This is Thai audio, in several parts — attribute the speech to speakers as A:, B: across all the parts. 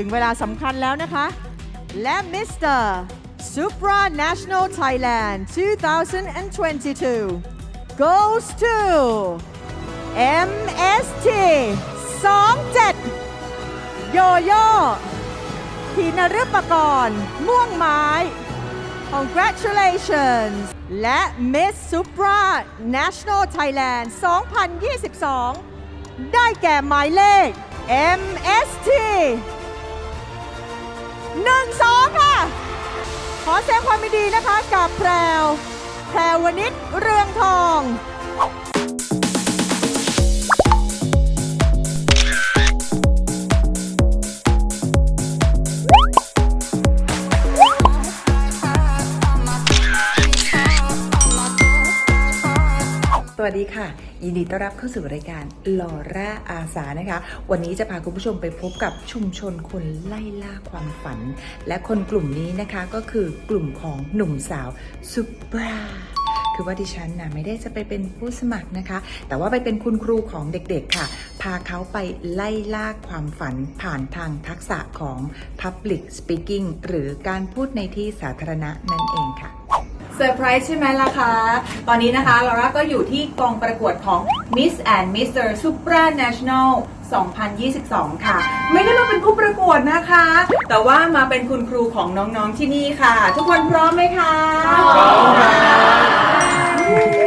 A: ถึงเวลาสำคัญแล้วนะคะ และ Mr. Supra National Thailand 2022 goes to MST 27 โยโย่ทีนฤปกรณ์ม่วงไม้ Congratulations และ Miss Supra National Thailand 2022 ได้แก่หมายเลข MST หนึ่งสองค่ะ ขอแสดงความยินดีนะคะกับแพรวแพรววนิชเรืองทอง
B: วัสดีค่ะ ยินดีต้อนรับเข้าสู่รายการลอร่าอาสานะคะ วันนี้จะพาคุณผู้ชมไปพบกับชุมชนคนไล่ล่าความฝัน และคนกลุ่มนี้นะคะก็คือกลุ่มของหนุ่มสาวซุปปร์คือว่าดิฉันนะไม่ได้จะไปเป็นผู้สมัครนะคะ แต่ว่าไปเป็นคุณครูของเด็กๆค่ะ พาเขาไปไล่ล่าความฝันผ่านทางทักษะของ Public Speaking หรือการพูดในที่สาธารณะนั่นเองค่ะ
C: ซอร์ไพรส์ใช่ไหมล่ะคะ ตอนนี้นะคะลอร่าก็อยู่ที่กองประกวดของ Miss and Mr. Supra National 2022 ค่ะ ไม่ได้มาเป็นผู้ประกวดนะคะ แต่ว่ามาเป็นคุณครูของน้องๆที่นี่ค่ะ ทุกคนพร้อมไหมคะ พร้อมค่ะ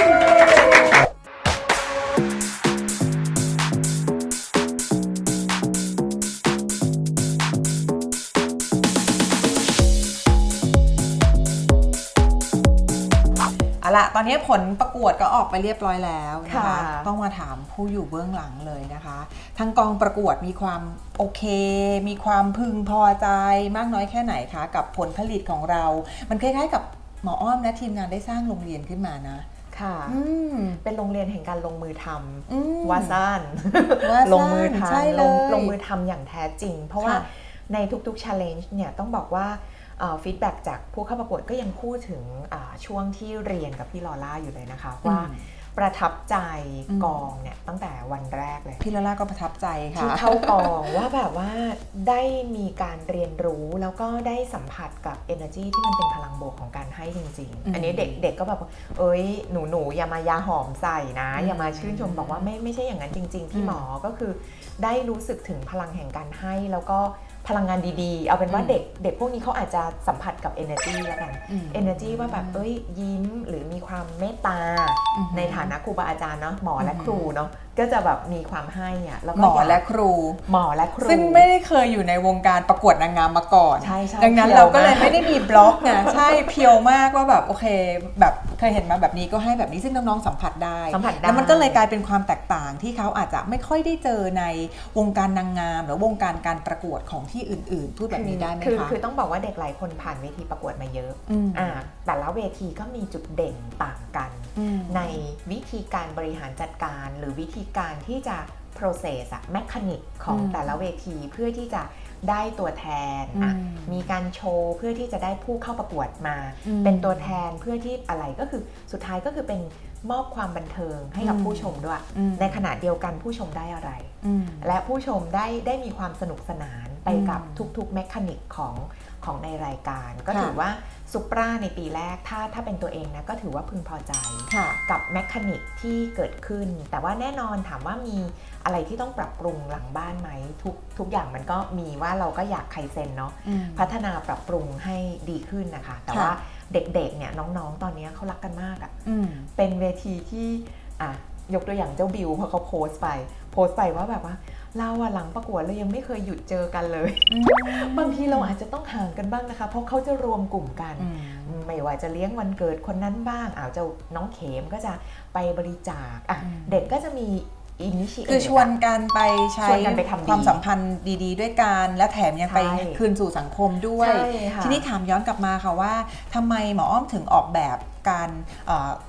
D: ตอนนี้ผลประกวดก็ออกไปเรียบร้อยแล้วนะคะ
C: ค่ะ
D: ต้องมาถามผู้อยู่เบื้องหลังเลยนะคะ ทางกองประกวดมีความโอเค มีความพึงพอใจมากน้อยแค่ไหนคะ กับผลผลิตของเรา มันคล้ายๆ กับหมออ้อมและทีมงานได้สร้างโรงเรียนขึ้นมานะ
E: ค่ะ
D: อืม
E: เป็นโรงเรียนแห่งการลงมือท
D: อืมำ
E: ว่าซ่าน
D: ว่าซ่าน
E: ลงมือท
D: ใช่เลำ
E: ล
D: ย
E: งลงมือทำอย่างแท้จริง เพราะว่า
D: ค่ะ
E: ในทุกๆ challenge เนี่ยต้องบอกว่า ฟีดแบ็จากผู้เข้าประกวดก็ยังพูดถึงอ่าช่วงที่เรียนกับพี่ลอล่าอยู่เลยนะคะว่าประทับใจ
D: อืม
E: กองเนี่ยตั้งแต่วันแรกเลย
D: พี่ลาล่าก็ประทับใจค่ะ
E: ที่เข้ากองว่าแบบว่าได้มีการเรียนรู้แล้วก็ได้สัมผัสกับ energy ที่มันเป็นพลังบวกของการให้จริง
D: อืม
E: ๆอันนี้เด็กเด็กก็แบบว่าเอ้ยหนูหนูอย่ามายาหอมใส่นะ
D: อืม
E: อย่ามาชื่นชมบอกว่าไม่ไม่ใช่อย่างนั้นจริง ๆ พี่
D: อืม
E: หมอก็คือได้รู้สึกถึงพลังแห่งการให้แล้วก็ พลังงานดีๆ เอาเป็นว่า
D: อืม
E: เด็กเด็กพวกนี้เขาอาจจะสัมผัสกับ energy แล้วกัน
D: อืม
E: energy ว่าแบบเอ้ยยิ้มหรือมีความเมตตา
D: อือหือ
E: ในฐานะครูบาอาจารย์เนาะหมอและ
D: อือหือ
E: ครูเนาะก็จะแบบมีความให้อะแล้วก็
D: หมอ
E: อยาก
D: และครู
E: หมอและครู
D: ซึ่งไม่ได้เคยอยู่ในวงการประกวดนางงามมาก่อน
E: ใช่ใช่
D: ดังนั้น
E: เพียว
D: เราก็เลย
E: มาก
D: ไม่ได้มีบล็อกไงใช่เพียวมากว่าแบบโอเค แบบเคยเห็นมาแบบนี้ก็ให้แบบนี้ซึ่งน้องๆสัมผัสได้
E: สัมผัสได้
D: แล้วมันก็เลยกลายเป็นความแตกต่างที่เขาอาจจะไม่ค่อยได้เจอในวงการนางงาม หรือวงการการประกวดของที่อื่น ๆ พูดแบบนี้ได้ไหม
E: คือ
D: คะ
E: คือต้องบอกว่าเด็กหลายคนผ่านเวทีประกวดมาเยอะ
D: อืม
E: อ่าแต่ละเวทีก็มีจุดเด่นต่างกัน
D: อืม
E: ในวิธีการบริหารจัดการหรือวิธีการที่จะ process อะ mechanic ของ
D: อืม
E: แต่ละเวทีเพื่อที่จะได้ตัวแทนอะ
D: อืม
E: มีการโชว์เพื่อที่จะได้ผู้เข้าประกวดมา
D: อืม
E: เป็นตัวแทนเพื่อที่อะไรก็คือสุดท้ายก็คือเป็นมอบความบันเทิงให้กับ
D: อืม
E: ผู้ชมด้วย
D: อืม
E: ในขณะเดียวกันผู้ชมได้อะไร
D: อืม
E: และผู้ชมได้ได้มีความสนุกสนานไป
D: อืม
E: กับทุกๆ แมคานิกของของในรายการ ก็
D: ค่ะ
E: ถือว่าซุปราในปีแรกถ้าถ้าเป็นตัวเองนะก็ถือว่าพึงพอใจ
D: ค่ะ
E: กับแมคานิกที่เกิดขึ้น แต่ว่าแน่นอนถามว่ามีอะไรที่ต้องปรับปรุงหลังบ้านไหมทุกทุกอย่างมันก็มีว่าเราก็อยากไคเซนเนาะ
D: อืม
E: พัฒนาปรับปรุงให้ดีขึ้นนะคะ แต่
D: ค่ะ
E: ว่าเด็กๆเนี่ยน้องๆ ตอนนี้เขารักกันมากอะ
D: อืม
E: เป็นเวทีที่อะยกตัวอย่างเจ้าบิวพอเขาโพสต์ไป โพสต์ไปว่าแบบว่าเราอะหลังประกวดเรายังไม่เคยหยุดเจอกันเลย บางทีเราอาจจะต้องห่างกันบ้างนะคะ เพราะเขาจะรวมกลุ่มกัน
D: อืม
E: ไม่ว่าจะเลี้ยงวันเกิดคนนั้นบ้างอ้าวเจ้าน้องเขมก็จะไปบริจาคอะ
D: อืม
E: เด็กก็จะมีอินิชิ
D: คือชวนกันไปใช้
E: ชวนกันไปทำดี
D: ความสัมพันธ์ดี ๆ ด้วยกันและแถมยังไป
E: ใช่
D: คืนสู่สังคมด้วย
E: ใช่ค่ะ
D: ทีนี้ถามย้อนกลับมาค่ะว่าทำไมหมออ้อมถึงออกแบบ การ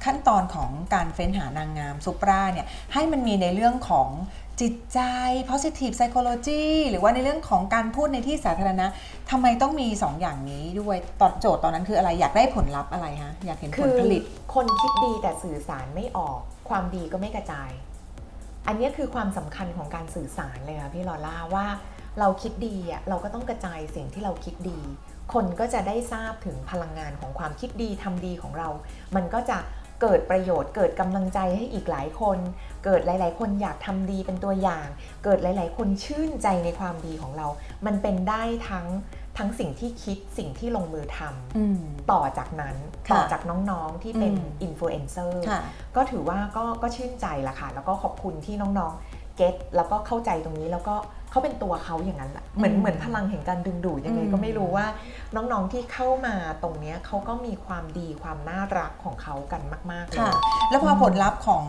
D: ขั้นตอนของการเฟ้นหานางงามซุปราเนี่ยให้มันมีในเรื่องของจิตใจ positive psychology หรือว่าในเรื่องของการพูดในที่สาธารณะทำไมต้องมี 2ออย่างนี้ด้วยตอนโจทย์ตอนนั้นคืออะไรอยากได้ผลลัพธ์อะไรฮะอยากเห็นผลผลิต
E: คนคิดดีแต่สื่อสารไม่ออก ความดีก็ไม่กระจาย อันนี้คือความสำคัญของการสื่อสารเลยค่ะพี่ลอล่าว่าเราคิดดีอะเราก็ต้องกระจายสิ่งที่เราคิดดี คนก็จะได้ทราบถึงพลังงานของความคิดดีทำดีของเรา มันก็จะเกิดประโยชน์ เกิดกำลังใจให้อีกหลายคน เกิดหลาย ๆ คนอยากทำดีเป็นตัวอย่าง เกิดหลาย ๆ คนชื่นใจในความดีของเรา มันเป็นได้ทั้งทั้งสิ่งที่คิดสิ่งที่ลงมือทำ
D: อืม
E: ต่อจากนั้น
D: ค่ะ
E: ต่อจากน้องๆที่เป็น
D: อืม
E: อินฟลูเอนเซอร์
D: ค่ะ
E: ก็ถือว่าก็ก็ชื่นใจละค่ะ แล้วก็ขอบคุณที่น้องๆ เก็ตแล้วก็เข้าใจตรงนี้แล้วก็เขาเป็นตัวเขาอย่างนั้นแหละเหมือน
D: อืม
E: เหมือนพลังแห่งการดึงดูดยังไง
D: อืม
E: ก็ไม่รู้ว่าน้องๆที่เข้ามาตรงเนี้ยเขาก็มีความดีความน่ารักของเขากันมากๆเลย
D: ค่ะ แล้วพอผลลัพธ์ของ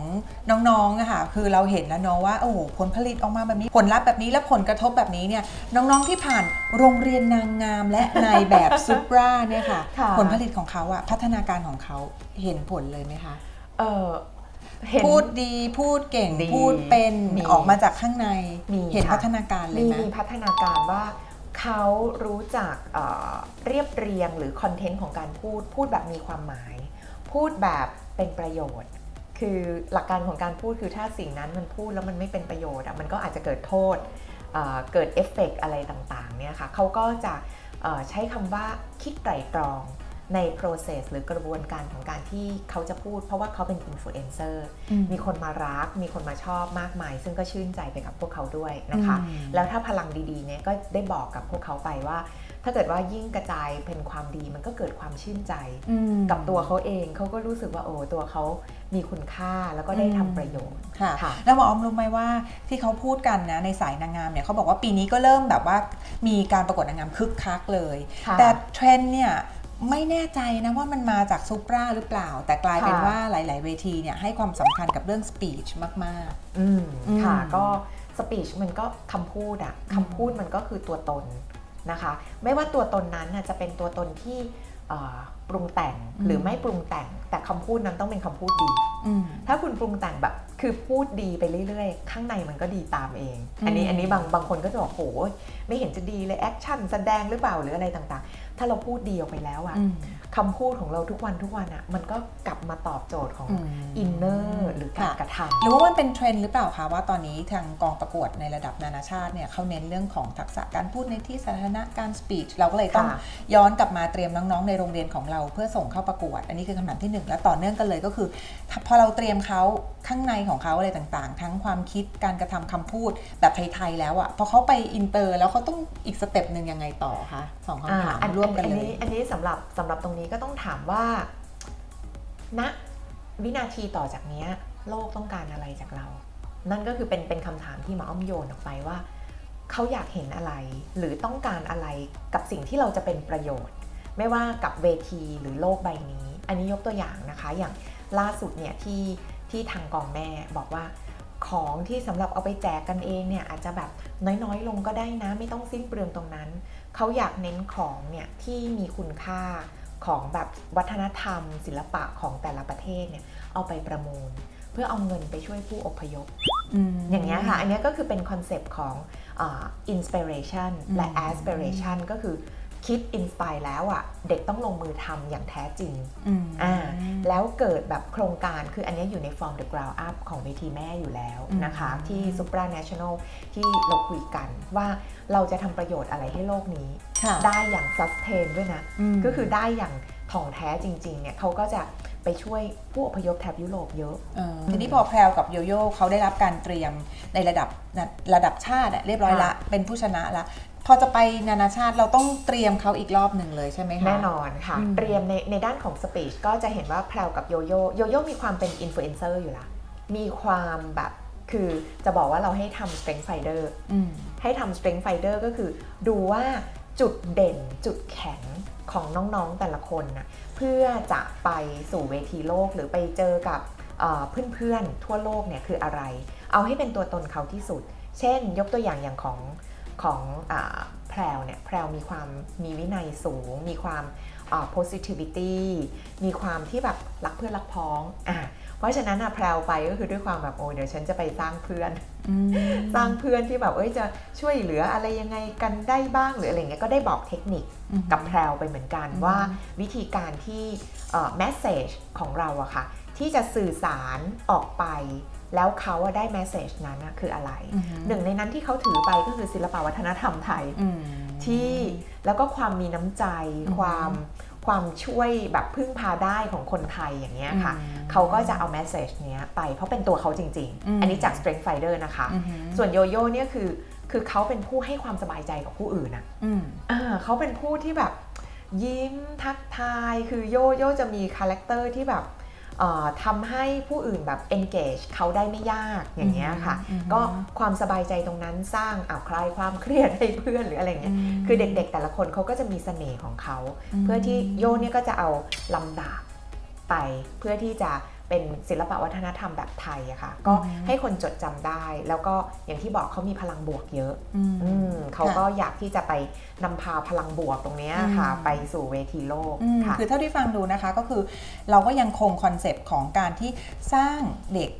D: น้องๆอะค่ะคือเราเห็นแล้วเนาะว่าโอ้โหผลผลิตออกมาแบบนี้ผลลัพธ์แบบนี้และผลกระทบแบบนี้เนี่ยน้องๆที่ผ่านโรงเรียนนางงามและนายแบบซุปราเนี่ยค่ะ
E: ค่ะ
D: ผลผลิตของเขาอะพัฒนาการของเขาเห็นผลเลยไหมคะ
E: เออ เห็น
D: พูดดีพูดเก่ง
E: ดี
D: พูดเป็น
E: มี
D: ออกมาจากข้างใน
E: มี
D: เห็น
E: ค่ะ
D: พัฒนาการเลย
E: มี
D: ไหม
E: มีพัฒนาการว่าเขารู้จักเอ่อเรียบเรียงหรือคอนเทนต์ของการพูด พูดแบบมีความหมาย พูดแบบเป็นประโยชน์ คือหลักการของการพูดคือถ้าสิ่งนั้นมันพูดแล้วมันไม่เป็นประโยชน์อะมันก็อาจจะเกิดโทษเอ่อเกิดเอฟเฟกต์อะไรต่างๆเนี่ยค่ะเขาก็จะเอ่อใช้คำว่าคิดไตรตรอง ใน process หรือกระบวนการของการที่เขาจะพูด เพราะว่าเขาเป็นอินฟลูเอนเซอร์
D: อืม
E: มีคนมารัก มีคนมาชอบมากมาย ซึ่งก็ชื่นใจไปกับพวกเขาด้วยนะคะ
D: อืม
E: แล้วถ้าพลังดีๆเนี่ยก็ได้บอกกับพวกเขาไปว่า ถ้าเกิดว่ายิ่งกระจายเป็นความดีมันก็เกิดความชื่นใจ
D: อืม
E: กับตัวเขาเองเขาก็รู้สึกว่าโอ้ตัวเขามีคุณค่าแล้วก็ได้ทำประโยชน์
D: ค่ะ
E: ค่ะ
D: แล้วหมอออมรู้ไหมว่าที่เขาพูดกันนะในสายนางงามเนี่ยเขาบอกว่าปีนี้ก็เริ่มแบบว่ามีการประกวดนางงามคึกคักเลย
E: ค่ะ
D: แต่เทรนด์เนี่ย ไม่แน่ใจนะว่ามันมาจากซูปราหรือเปล่า แต่กลายเป็น
E: ค่ะ
D: ว่าหลาย ๆ เวทีเนี่ยให้ความสำคัญกับเรื่องสปีชมาก
E: อืม
D: อืม
E: ค่ะ ก็สปีชมันก็คำพูดอะคำพูดมันก็คือตัวตนนะคะ ไม่ว่าตัวตนนั้นน่ะจะเป็นตัวตนที่เอ่อปรุงแต่งหรือไม่ปรุงแต่ง แต่คำพูดนั้นต้องเป็นคำพูดดี
D: ๆอืม
E: ถ้าคุณปรุงแต่งแบบคือพูดดีไปเรื่อยๆ ข้างในมันก็ดีตามเอง
D: อืม
E: อันนี้อันนี้บางบางคนก็จะบอกโหยไม่เห็นจะดีเลยแอคชั่นแสดงหรือเปล่าหรืออะไรต่างๆถ้าเราพูดดีออกไปแล้วอะ
D: อืม
E: คำพูดของเราทุกวันทุกวันอะมันก็กลับมาตอบโจทย์ของ
D: อืม
E: อินเนอร์หรือการ
D: ค่ะ
E: กระท
D: หรือว่ามันเป็นเทรนด์หรือเปล่าคะว่าตอนนี้ทางกองประกวดในระดับนานาชาติเนี่ยเขาเน้นเรื่องของทักษะการพูดในที่สาธารณะการสปีชเราก็เลยต้อง
E: ค่ะ
D: ย้อนกลับมาเตรียมน้องๆในโรงเรียนของเราเพื่อส่งเข้าประกวด อันนี้คือคำถามที่หนึ่งและต่อเนื่องกันเลยก็คือถ้าพอเราเตรียมเขาข้างในของเขาอะไรต่างๆ ทั้งความคิดการกระทำคำพูดแบบไทยๆแล้วอะพอเขาไปอินเตอร์แล้วเขาต้องอีกสเต็ปหนึ่งยังไงต่อคะสองำคำถาม
E: อัน
D: ร่วมกัน
E: อั
D: เล
E: นี้
D: ย
E: อันนี้สำหรับสำหรับตรงนี้ก็ต้องถามว่าณวินาทีต่อจากนี้โลกต้องการอะไรจากเรา นั่นก็คือเป็นเป็นคำถามที่หมาอ้อมโยนออกไปว่า เขาอยากเห็นอะไร หรือต้องการอะไรกับสิ่งที่เราจะเป็นประโยชน์ ไม่ว่ากับเวทีหรือโลกใบนี้ อันนี้ยกตัวอย่างนะคะอย่างล่าสุดเนี่ยที่ที่ทางกองแม่บอกว่าของที่สำหรับเอาไปแจกกันเองเนี่ยอาจจะแบบน้อยๆ ลงก็ได้นะ ไม่ต้องสิ้นเปลืองตรงนั้น เขาอยากเน้นของเนี่ยที่มีคุณค่าของแบบวัฒนธรรม ศิลปะของแต่ละประเทศเนี่ยเอาไปประมูล เพื่อเอาเงินไปช่วยผู้อพยพอย่างเงี้ยค่ะ อันเนี้ยก็คือเป็นคอนเซปต์ของอินสปิเรชันและ
D: อืม
E: aspiration ก็คือ คิดอินสปายแล้วอะเด็กต้องลงมือทำอย่างแท้จริง
D: อืม
E: อ่าแล้วเกิดแบบโครงการคืออันเนี้ยอยู่ใน From the Ground Up ของเวทีแม่อยู่แล้วนะคะ
D: อืม
E: ที่ Supra National ที่เราคุยกันว่าเราจะทำประโยชน์อะไรให้โลกนี้
D: ค่ะ
E: ได้อย่าง sustain ด้วยนะ
D: ม
E: ก็คือได้อย่างถ่องแท้จริงๆเนี่ยเขาก็จะไปช่วยผู้อพยพแถบยุโรปเยอะ
D: เออทีนี้พอแพรวกับโยโย่เขาได้รับการเตรียมในระดับระดับชาติอะเรียบร้อยละ
E: ค่ะ
D: เป็นผู้ชนะละ พอจะไปนานาชาติเราต้องเตรียมเขาอีกรอบหนึ่งเลยใช่ไหมคะ
E: แน่นอนค่ะ
D: อืม
E: เตรียมในในด้านของสปีชก็จะเห็นว่าแพรวกับโยโย่โยโย่มีความเป็นอินฟลูเอนเซอร์อยู่ละมีความแบบคือจะบอกว่าเราให้ทำ strength finder
D: อืม
E: ให้ทำ strength finder ก็คือดูว่าจุดเด่นจุดแข็งของน้องๆแต่ละคนนะเพื่อจะไปสู่เวทีโลกหรือไปเจอกับเอ่อเพื่อนๆทั่วโลกเนี่ยคืออะไร เอาให้เป็นตัวตนเขาที่สุด เช่น ยกตัวอย่างอย่างของ ของอาแพรวเนี่ยแพรวมีความมีวินัยสูง มีความอ่า positivity มีความที่แบบรักเพื่อนรักพ้องอะเพราะฉะนั้นอะแพรวไปก็คือด้วยความแบบโอ้ยเดี๋ยวฉันจะไปสร้างเพื่อน
D: อืม
E: สร้างเพื่อนที่แบบเอ้ยจะช่วยเหลืออะไรยังไงกันได้บ้างหรืออะไรเงี้ยก็ได้บอกเทคนิค
D: อืม
E: กับแพรวไปเหมือนกัน
D: อืม
E: ว่าวิธีการที่แมสเซจของเราอะค่ะที่จะสื่อสารออกไป แล้วเขาอะได้แมสเซจนั้นอะคืออะไร
D: อือฮึ
E: หนึ่งในนั้นที่เขาถือไปก็คือศิลปวัฒนธรรมไทย
D: อืม
E: ที่แล้วก็ความมีน้ำใจ
D: อือฮึ
E: ความความช่วยแบบพึ่งพาได้ของคนไทยอย่างเงี้ยค่ะ
D: อืม
E: เขาก็จะเอาแมสเซจเนี้ยไปเพราะเป็นตัวเขาจริง
D: อืม
E: ๆอันนี้จาก Strength Finder นะคะ
D: อือฮึ
E: ส่วนโยโย่เนี่ยคือคือเขาเป็นผู้ให้ความสบายใจกับผู้อื่นอะ
D: อืม
E: อ่าเขาเป็นผู้ที่แบบยิ้มทักทายคือโยโย่จะมีคาแรคเตอร์ที่แบบเอ่อ ทำให้ผู้อื่นแบบ engage เขาได้ไม่ยากอย่างเงี้ยค่ะ
D: อืม
E: ก็ความสบายใจตรงนั้นสร้างอ่าวคลายความเครียดให้เพื่อนหรืออะไรอย่างเงี้ย
D: อืม
E: คือเด็กๆ แต่ละคนเขาก็จะมีเสน่ห์ของเขา
D: อืม
E: เพื่อที่โยเนี่ยก็จะเอาลำดาบไปเพื่อที่จะ เป็นศิลปวัฒนธรรมแบบไทยอะค่ะ ก็ให้คนจดจำได้ แล้วก็อย่างที่บอกเขามีพลังบวกเยอะ
D: อืม
E: อืมเขาก็อยากที่จะไปนำพาพลังบวกตรงเนี้ยค่ะ
D: อืม
E: ไปสู่เวทีโลก
D: อืม
E: ค่ะ
D: คือเท่าที่ฟังดูนะคะก็คือเราก็ยังคงคอนเซปต์ของการที่สร้างเด็ก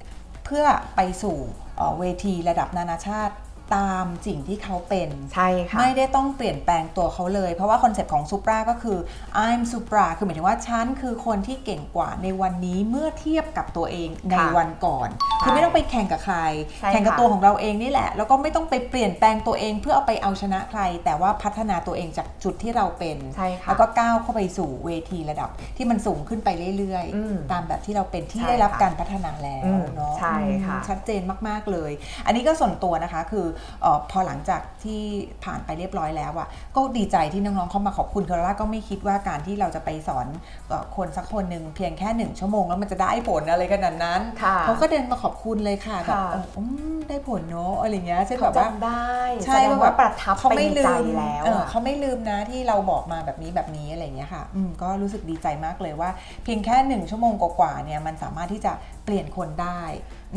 D: เพื่อไปสู่เอ่อเวทีระดับนานาชาติ ตามสิ่งที่เขาเป็น
E: ใช่ค่ะ
D: ไม่ได้ต้องเปลี่ยนแปลงตัวเขาเลย เพราะว่าคอนเซปต์ของซูปราก็คือ I'm Supra คือหมายถึงว่าฉันคือคนที่เก่งกว่าในวันนี้เมื่อเทียบกับตัวเองใน
E: ค่ะ
D: วันก่อน คือไม่ต้องไปแข่งกับใคร
E: ใช่
D: แข่งกับ
E: ค่ะ
D: ตัวของเราเองนี่แหละ แล้วก็ไม่ต้องไปเปลี่ยนแปลงตัวเองเพื่อเอาไปเอาชนะใคร แต่ว่าพัฒนาตัวเองจากจุดที่เราเป็น
E: ใช่ค่ะ
D: แล้วก็ก้าวเข้าไปสู่เวทีระดับที่มันสูงขึ้นไปเรื่อย
E: อืม
D: ๆตามแบบที่เราเป็นที่
E: ใช่
D: ได้รับ
E: ค่ะ
D: การพัฒนาแล้ว
E: อืม
D: เนาะ
E: ใช่ค่ะ
D: อืมชัดเจนมากๆเลย อันนี้ก็ส่วนตัวนะคะคือเออพอหลังจากที่ผ่านไปเรียบร้อยแล้วอะก็ดีใจที่น้องๆเข้ามาขอบคุณคาร่าก็ไม่คิดว่าการที่เราจะไปสอนเอ่อคนสักคนหนึ่งเพียงแค่หนึ่งชั่วโมงแล้วมันจะได้ผลอะไรขนาดนั้น
E: ค่ะ
D: เขาก็เดินมาขอบคุณเลยค่ะแบบ
E: ค่ะ
D: เอออืมได้ผลเนาะอะไรเงี้ยเช่น
E: เขา
D: แบบว่า
E: จำได้
D: ใช่
E: แสดงว่าประทับ
D: เขา
E: ไป
D: ไม่
E: ใน
D: ลื
E: ใจ
D: ม
E: แล้ว
D: เออ
E: อะ
D: เขาไม่ลืมนะที่เราบอกมาแบบนี้แบบนี้อะไรอย่างเงี้ยค่ะอืมก็รู้สึกดีใจมากเลยว่า เพียงแค่หนึ่งชั่วโมงกว่าๆเนี่ยมันสามารถที่จะ เปลี่ยนคนได้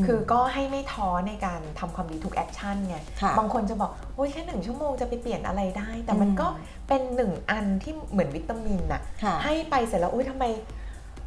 D: ม
E: คือก็ให้ไม่ท้อในการทำความดีทุกแอคชั่นไง
D: ค่ะ
E: บางคนจะบอกโอ้ยแค่หนึ่งชั่วโมงจะไปเปลี่ยนอะไรได้ แต่มัน
D: อืม
E: ก็เป็นหนึ่งอันที่เหมือนวิตามินอะ
D: ค่ะ
E: ให้ไปเสร็จแล้วอุ้ยทำไม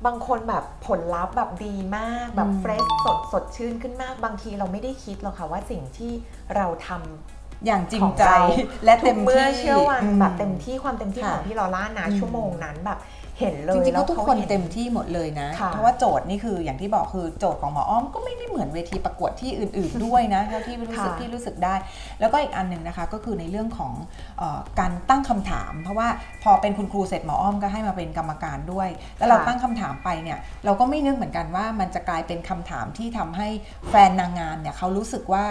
E: บางคนแบบผลลัพธ์แบบดีมากแบบ
D: อืม
E: เฟรชสดสดชื่นขึ้นมากบางทีเราไม่ได้คิดหรอกค่ะว่าสิ่งที่เราทำ
D: อย่างจริง
E: ของ
D: ใจ
E: เรา
D: และเต็ม
E: ทุกเมื่อ
D: ที่
E: เชื่อวัน
D: อื
E: แบบเต็มที่ความเต็มที่
D: ค่ะ
E: ของพี่ลอล่านะ
D: อืม
E: ชั่วโมงนั้นแบบ เห็นเลย
D: จริงๆ
E: แล้
D: ก็
E: ว
D: ทุก
E: ขา
D: คน
E: ห็
D: เต็มที่หมดเลยนะ
E: ค่ะ
D: เพราะว่าโจทย์นี่คืออย่างที่บอกคือโจทย์ของหมออ้อมก็ไม่ได้เหมือนเวทีประกวดที่อื่น ๆด้วยนะเท่าที่รู้สึก
E: ค่ะ
D: ที่รู้สึกได้ แล้วก็อีกอันหนึ่งนะคะก็คือในเรื่องของเออการตั้งคำถาม เพราะว่าพอเป็นคุณครูเสร็จหมออ้อมก็ให้มาเป็นกรรมการด้วย แล้วเรา
E: ค่ะ
D: ตั้งคำถามไปเนี่ยเราก็ไม่นึกเหมือนกันว่ามันจะกลายเป็นคำถามที่ทำให้แฟนนางงามเนี่ยเขารู้สึกว่า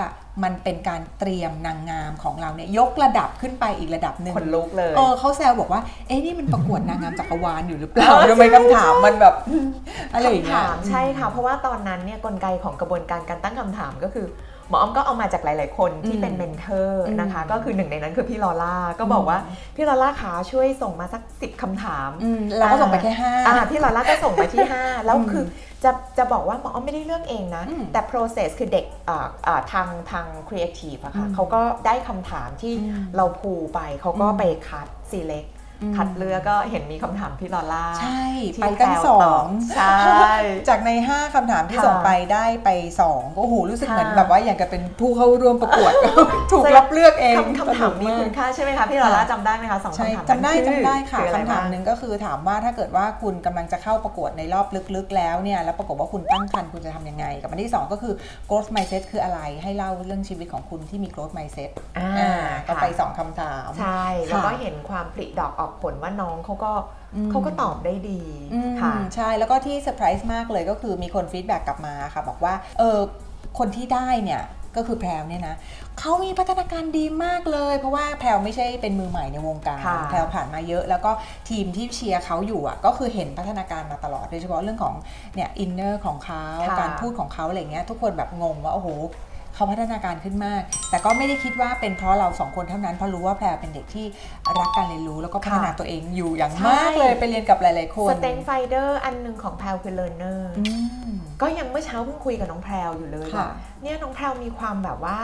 D: มันเป็นการเตรียมนางงามของเราเนี่ยยกระดับขึ้นไปอีกระดับหนึ่ง
E: คนลุกเลย
D: เออเขาแซวบอกว่าเอ๊ะนี่มันประกวดนางงามจักรวาลอยู่หรือเปล่าทำไมคำถามมันแบบอะไรอย่าง
E: คำ
D: เงี้ย
E: ถามใช่ค่ะ เพราะว่าตอนนั้นเนี่ยกลไกของกระบวนการการตั้งคำถามก็คือหมออ้อมก็เอามาจากหลาย ๆ คนที่
D: อืม
E: เป็นเมนเทอร์นะคะ
D: อืม
E: ก็คือหนึ่งในนั้นคือพี่ลอล่าก็บอกว่าพี่ลอล่าขาช่วยส่งมาสักสิบคำถาม
D: อืมเราก็ส่งไปแค่ห้า
E: อ่าพี่ลอล่าก็ส่งมาที่ 5 แล้ว
D: อืม
E: คือ จะจะบอกว่าหมออ้อมไม่ได้เลือกเองนะ
D: อืม
E: แต่ process คือเด็กอ่าอ่าทางทาง creative อะค่ะ
D: อืม
E: เขาก็ได้คำถามที่
D: อืม
E: เราพูไปเขาก็
D: อืม
E: ไปคัด select
D: อืม
E: คัดเลือกก็เห็นมีคำถามพี่ลอล่า
D: ใช่
E: ที่
D: ไปตั้ง
E: แพรว
D: สอ
E: ตองบใช่
D: จากใน 5คำถามที่
E: ค่ะ
D: ส่งไปได้ไป2ก็โอ้โหรู้สึก
E: ค่ะ
D: เหมือนแบบว่าอยากจะเป็นผู้เข้าร่วมประกวด ถูกรับเลือกเอง
E: คำคำถามมี
D: สนุก
E: คุณค่าใช่ไหมคะพี่ลอล่าจำได้ไหมคะสอง
D: ใช่
E: คำถาม
D: จำได้
E: นั้นคือ
D: จำได้ค่ะ
E: ออไร
D: คำถาม
E: บ้ง
D: หนึ่งก็คือถามว่าถ้าเกิดว่าคุณกำลังจะเข้าประกวดในรอบลึกๆ แล้วเนี่ยแล้วปรากฏว่าคุณตั้งครรภ์คุณจะทำยังไง กับอันที่สองก็คือ growth mindset คืออะไรให้เล่าเรื่องชีวิตของคุณที่มี growth mindset
E: อ่า
D: อ่าก็ไป
E: ค่ะ
D: สองคำถาม
E: ใช่แล้วก็
D: ค่ะ
E: เห็นความผลิดอกออกผลว่าน้องเขาก็
D: อืม
E: เขาก็ตอบได้ดี
D: อืม
E: ค่ะ
D: ใช่แล้วก็ที่เซอร์ไพรส์มากเลยก็คือมีคนฟีดแบ็กกลับมาค่ะบอกว่าเออคนที่ได้เนี่ยก็คือแพรวเนี่ยนะเขามีพัฒนาการดีมากเลย เพราะว่าแพรวไม่ใช่เป็นมือใหม่ในวงการ
E: ค่ะ
D: แพรวผ่านมาเยอะ แล้วก็ทีมที่เชียร์เขาอยู่อะก็คือเห็นพัฒนาการมาตลอดโดยเฉพาะเรื่องของเนี่ยอินเนอร์ของเขา
E: ค่ะ
D: การพูดของเขาอะไรเงี้ยทุกคนแบบงงว่าโอ้โห เขาพัฒนาการขึ้นมาก แต่ก็ไม่ได้คิดว่าเป็นเพราะเราสองคนเท่านั้น เพราะรู้ว่าแพรวเป็นเด็กที่รักการเรียนรู้แล้วก็พัฒนาตัวเองอยู่อย่างมากเลยไปเรียนกับหลาย ๆ คน
E: สเตนไฟเดอร์อันหนึ่งของแพลวคือ learner
D: อืม
E: ก็ยังเมื่อเช้าเพิ่งคุยกับน้องแพรวอยู่เลย
D: ค่ะ
E: ว่าเนี่ยน้องแพรวมีความแบบว่า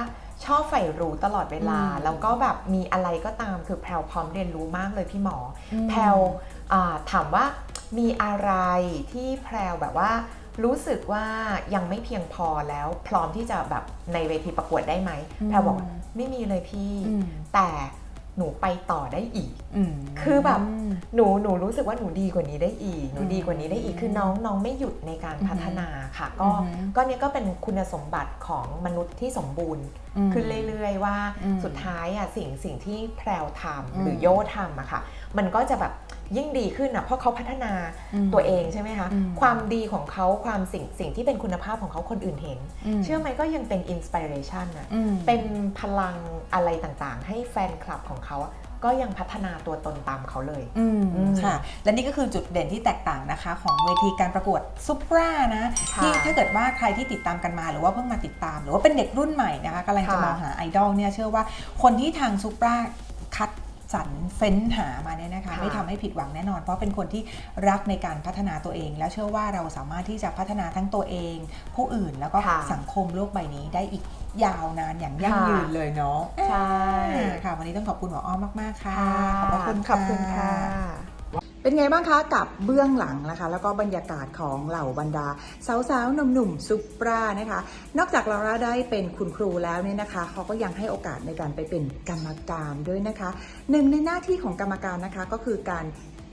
E: ชอบใฝ่รู้ตลอดเวลา
D: อืม
E: แล้วก็แบบมีอะไรก็ตามคือแพรวพร้อมเรียนรู้มากเลยพี่หมออ
D: ม
E: แพรวอ่าถามว่ามีอะไรที่แพรวแบบว่า รู้สึกว่ายังไม่เพียงพอแล้วพร้อมที่จะแบบในเวทีประกวดได้ไหม
D: อืม
E: แพรวบอกว่าไม่มีเลยพี่
D: อืม
E: แต่หนูไปต่อได้อีก
D: อืม
E: คือแบบหนูหนูรู้สึกว่าหนูดีกว่านี้ได้อีก หนูดีกว่านี้ได้อีกคือน้องน้องไม่หยุดในการพัฒนาค่ะ ก็
D: อือฮึ
E: ก็เนี่ยก็เป็นคุณสมบัติของมนุษย์ที่สมบูรณ์
D: ม
E: ขึ้นเรื่อยๆว่า
D: อืม
E: สุดท้ายอะสิ่งสิ่งที่แพรวท
D: อืมำ
E: หรือโยทำอะค่ะ มันก็จะแบบ ยิ่งดีขึ้นอะเพราะเขาพัฒนา
D: อืม
E: ตัวเองใช่ไหมคะ
D: อืม
E: ความดีของเขาความสิ่งสิ่งที่เป็นคุณภาพของเขาคนอื่นเห็น
D: ม
E: เชื่อไหมก็ยังเป็นอินสปิเรชันอะ
D: อืม
E: เป็นพลังอะไรต่างๆ ให้แฟนคลับของเขาอะก็ยังพัฒนาตัวตนตามเขาเลย
D: อืม
E: อืม
D: ค่ะ และนี่ก็คือจุดเด่นที่แตกต่างนะคะ ของเวทีการประกวดซุปรานะ
E: ค่ะ
D: ที่ถ้าเกิดว่าใครที่ติดตามกันมาหรือว่าเพิ่งมาติดตาม หรือว่าเป็นเด็กรุ่นใหม่นะคะกำลังจะ
E: ค่ะ
D: มองหาไอดอลเนี่ยเชื่อว่าคนที่ทางซุปราคัด สรรเฟ้นหามาเนี่ยนะคะ
E: ค่ะ
D: ไม่ทำให้ผิดหวังแน่นอน เพราะเป็นคนที่รักในการพัฒนาตัวเอง และเชื่อว่าเราสามารถที่จะพัฒนาทั้งตัวเอง ผู้อื่นแล้วก็
E: ค่ะ
D: สังคมโลกใบนี้ได้อีกยาวนานอย่างยั่ง
E: ค่ะ
D: ยืนเลยเนาะ
E: ใช่
D: ค่ะ วันนี้ต้องขอบคุณหมออ้อมมาก ๆ ค่ะ
E: ขอบพระคุณ
D: ขอบคุณค่ะ
F: เป็นไงบ้างคะกับเบื้องหลังนะคะ แล้วก็บรรยากาศของเหล่าบรรดา สาวๆหนุ่มๆซุปปรานะคะ นอกจากเราได้เป็นคุณครูแล้วเนี่ยนะคะเขาก็ยังให้โอกาสในการไปเป็นกรรมการด้วยนะคะหนึ่งในหน้าที่ของกรรมการนะคะก็คือการ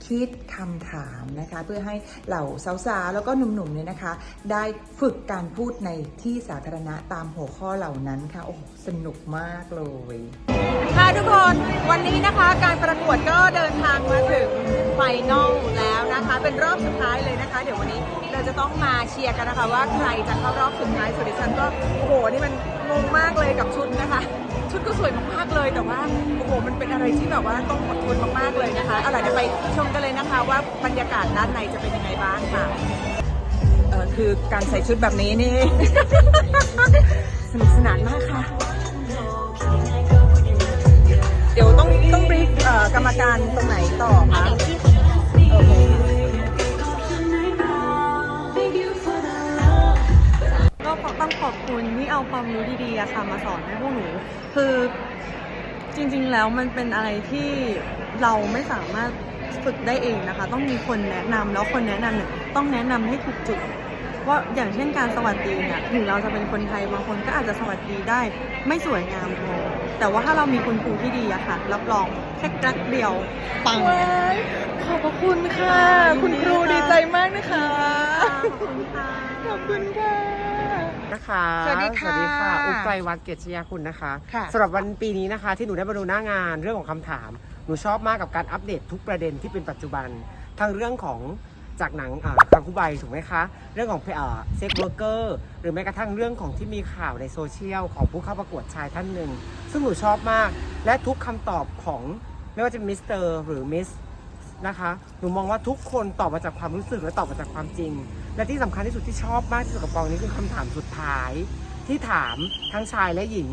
F: คิดคำถามนะคะเพื่อให้เหล่าสาวๆแล้วก็หนุ่มๆเนี่ยนะคะ ได้ฝึกการพูดในที่สาธารณะตามหัวข้อเหล่านั้นค่ะโอ้สนุกมากเลย
C: ค่ะทุกคนวันนี้นะคะการประกวดก็เดินทางมาถึงไฟนอลแล้วนะคะ เป็นรอบสุดท้ายเลยนะคะ เดี๋ยววันนี้เราจะต้องมาเชียร์กันนะคะว่าใครจะเข้ารอบสุดท้ายส่วนดิฉันก็โอ้โหนี่มันงงมากเลยกับชุดนะคะ ชุดก็สวยมากๆเลยแต่ว่าโอ้โหมันเป็นอะไรที่แบบว่าต้องอดทนมาก เลยนะคะเอาล่ะเดี๋ยวไปชมกันเลยนะคะ ว่าบรรยากาศด้านในจะเป็นยังไงบ้างค่ะเออคือการใส่ชุดแบบนี้นี่ สนุกสนานมากค่ะ เดี๋ยวต้องต้องบรีฟเอ่อกรรมการตรงไหนต่อคะโอเคก็ต้องขอบคุณที่เอาความรู้ดีๆอะค่ะมาสอนให้พวกหนู คือจริงๆแล้วมันเป็นอะไรที่ เราไม่สามารถฝึกได้เองนะคะ ต้องมีคนแนะนำแล้วคนแนะนำเนี่ยต้องแนะนำให้ถูกจุดว่าอย่างเช่นการสวัสดีเนี่ยถึงเราจะเป็นคนไทยบางคนก็อาจจะสวัสดีได้ไม่สวยงามพอแต่ว่าถ้าเรามีคุณครูที่ดีอะค่ะ รับรองแค่กรักเดียวปังขอบพระคุณค่ะ คุณครูดีใจมากนะคะ ขอบคุณค่ะขอบคุณค่ะ
G: นะคะ
C: สวัสดีค่ะ
G: สวัสดีค่ะ อุกไกรวัดเกียรติชยาคุณนะคะ
C: ค่ะ
G: สำหรับวันปีนี้นะคะ ที่หนูได้มาดูหน้างานเรื่องของคำถาม หนูชอบมากกับการอัปเดตทุกประเด็นที่เป็นปัจจุบัน ทั้งเรื่องของจากหนังอ่าคังคูใบถูกไหมคะ เรื่องของเซ็กเวอร์เกอร์หรือแม้กระทั่งเรื่องของที่มีข่าวในโซเชียลของผู้เข้าประกวดชายท่านหนึ่ง ซึ่งหนูชอบมาก และทุกคำตอบของไม่ว่าจะมิสเตอร์หรือมิสนะคะหนูมองว่าทุกคนตอบมาจากความรู้สึกและตอบมาจากความจริง และที่สำคัญที่สุดที่ชอบมากที่สุดกับกองนี้คือคำถามสุดท้าย ที่ถามทั้งชายและหญิง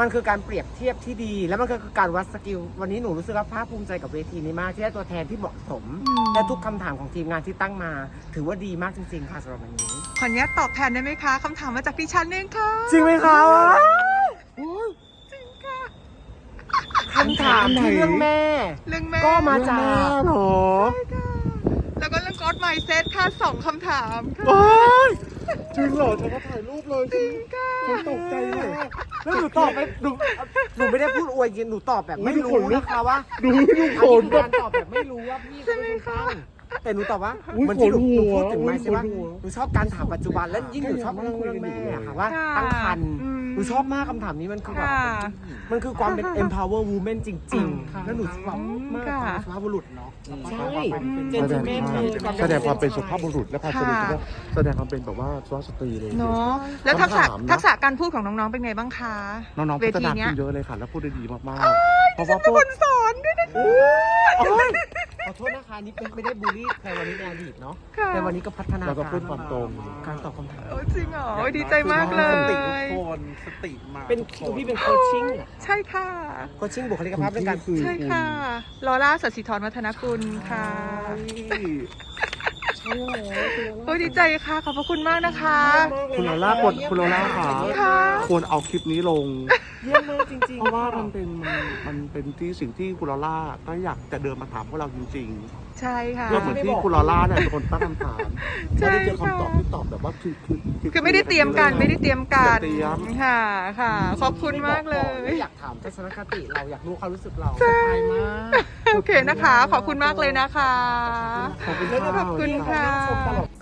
G: มันคือการเปรียบเทียบที่ดี และมันก็คือการวัดสกิล วันนี้หนูรู้สึกว่าภาคภูมิใจกับเวทีนี้มาก ที่ได้ตัวแทนที่เหมาะสม และทุกคำถามของทีมงานที่ตั้งมา ถือว่าดีมากจริงๆค่ะสำหรับวันนี้
C: ขออนุญาตตอบแทนได้ไหมคะคำถามมาจากดิฉันเองค่ะ
G: จริงไหมคะวะจริงค่ะคำถามที่เรื่องแม่
C: เรื่องแม่
G: ก็มาจาก
H: หรอ
C: แล้วก็เรื่องกอดไมเซตค่ะสองคำถามค่ะ
H: โอ๊ย จริงเหรอฉันก็ถ่ายรูปเลยจริงค่ะฉันตกใจมาก
G: แล้วหนูตอบไปหนูหนูไม่ได้พูดอวยจริงหนูตอบแบบไม่รู้นะคะว่า
H: ดูดูข
G: อัน
H: น
G: นี้คือการตอบแบบไม่รู้ว่าพี่เขาเป็นคนตั้งแต่หนูตอบว่า
H: อุ๊ย
G: เหมือนที่หนู
H: ขน
G: ห
H: หั
G: นู
H: ว
G: พูดถึงไหม
H: อุ๊ย
G: ใช่ว่า
H: ขนหัว
G: หนูชอบการถามปัจจุบันและยิ่งหนูชอบเรื่องเรื่องแม่อะค่ะว่า
C: ค่ะ
G: ตั้งครรภ์
C: อืม
G: หนูชอบมากคำถามนี้มันคือแบบ
C: ค่ะ
G: มันคือความเป็น empower woman จริง
H: ค่ะ
G: ๆแล้วหนูชอบมาก
C: ค่ะ
G: ความสุภาพบุรุษเนาะใช่เจ
H: แส
G: น
H: ด
G: จิ
H: ง
G: เมน
H: แสดงความเป็นสุภาพบุรุษและความสนิท
C: ค่ะ
H: แสดงความเป็นแบบว่าสุภาพสตรีเลย
C: เนาะแล้วทักษะ
H: คำถามนะ
C: ทักษะการพูดของน้องๆเป็นไงบ้างคะ
H: น้องๆ
C: เว
H: พัฒ
C: ที
H: นา
C: เนี้
H: ขึ้
C: ย
H: นเยอะเลยค่ะ แล้วพูดได้ดีมากๆ เพราะว่าพวก
C: สอนด้วยนะ
G: โอ้ยขอโทษนะคะนี่เป็นไม่ได้บูลลี่ใครวันนี้ในอดีตเนาะ
C: ค่ะ
G: แต่วันนี้ก็พัฒนา
H: เราก็พูดความตรง
G: การตอบคำถาม
C: โอ้จริงเหรอโอ้ยดีใจมากเล
H: สติทุก
C: ย
H: คนสติมา
G: เป็น
H: ทุกคน
G: พี่เป็นโคชชิ่งอะ
C: ใช่ค่ะ
G: โคชชิ่งบุคลิกภาพด้วยกัน
H: คือ
C: ใช่ค่ะ ลอร่าสดสิธรวัฒนกุลค่ะโอ้ยดีใจค่ะ ขอบพระคุณมากนะคะ
H: คุณโลล่ากดคุณโลล่าค่ะ
C: ค่ะ
H: ควรเอาคลิปนี้ลง
G: เยี่ยมมากจริงๆ
H: เพราะว่า
G: ค่
H: มันเป็นมันมันเป็นที่สิ่งที่คุณลอล่าก็อยากจะเดินมาถามพวกเราจริง
C: ใช่ค่ะ
H: ๆก็เหมือนที่คุณลอล่าเนี่ยเป็นคนตั้งคำถาม
C: ใช่
H: แล้วได้เจอ
C: ค่ะ
H: คำตอบที่ตอบแบบว่าคือคือ
C: คือไม่ได้เตรียมกันไม่ได้เตรียมกัน
H: เตรียม
C: ค่ะค่ะ ขอบคุณมากเลย
G: อยากถามทัศนคติเราอยากรู้ความรู้สึกเรา
C: ใช่
G: สบายมาก
C: โอเคนะคะ ขอบคุณมากเลยนะคะ
H: ขอบคุณ
C: ขอบคุณค่ะ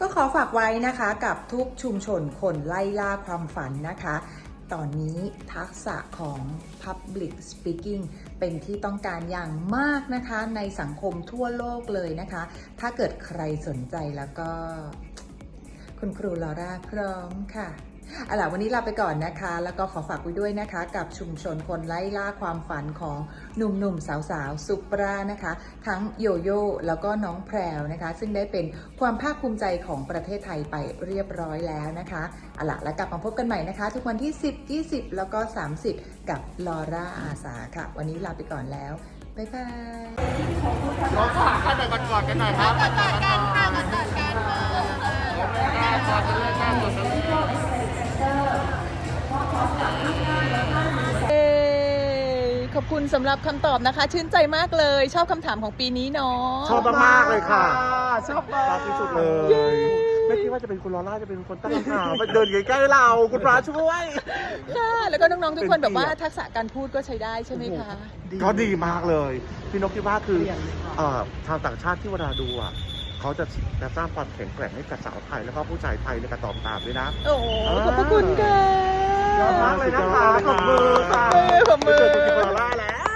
D: ก็ขอฝากไว้นะคะกับทุกชุมชนคนไล่ล่าความฝันนะคะ ตอนนี้ทักษะของ Public Speaking เป็นที่ต้องการอย่างมากนะคะในสังคมทั่วโลกเลยนะคะ ถ้าเกิดใครสนใจแล้วก็ คุณครูลอร่าพร้อมค่ะ เอาล่ะวันนี้ลาไปก่อนนะคะ แล้วก็ขอฝากไว้ด้วยนะคะ กับชุมชนคนไล่ล่าความฝันของหนุ่มๆ สาวๆซุปรานะคะ ทั้งโยโย่แล้วก็น้องแพรวนะคะ ซึ่งได้เป็นความภาคภูมิใจของประเทศไทยไปเรียบร้อยแล้วนะคะเอาล่ะแล้วกลับมาพบกันใหม่นะคะ ทุกวันที่ 10 20 แล้วก็ 30 กับลอร่าอาสาค่ะ วันนี้ลาไปก่อนแล้วบ๊ายบาย
H: น้อฝากกันหน่อยก่อนกันหน่อยครับก่อนกันค่ะก่อนกันค่ะ
C: ขอบคุณสำหรับคำตอบนะคะ ชื่นใจมากเลย ชอบคำถามของปีนี้เนาะ
H: ชอบมากๆเลยค่ะ
G: ชอบมาก
H: ชอบที่สุดเลย ไม่คิดว่าจะเป็นคุณลอล่าจะเป็นคนตั้งคำถามมาเดินใกล้ๆเรา คุณพระช่วย
C: ค่ะ แล้วก็น้องๆทุกคน
H: เป็น
C: แบบว่า
H: เกียรติ
C: ทักษะการพูดก็ใช้ได้ใช่ไหมคะ
H: ก็ดีมากเลย พี่นกคิดว่าคือ
G: เรียนเลยค่ะ
H: เอ่อชาวต่างชาติที่เวลาดูอะเขาจะจะสร้างความแข็งแกร่งให้กับสาวไทยแล้วก็ผู้ชายไทยในการตอบตามด้วยนะ
C: โอ้ขอบพระคุณค่ะ
G: ยอดมากเลยนะคะขอบคุณค่ะ
C: เออขอบมือ
H: ไม่เจอคุณลอล่าแล้ว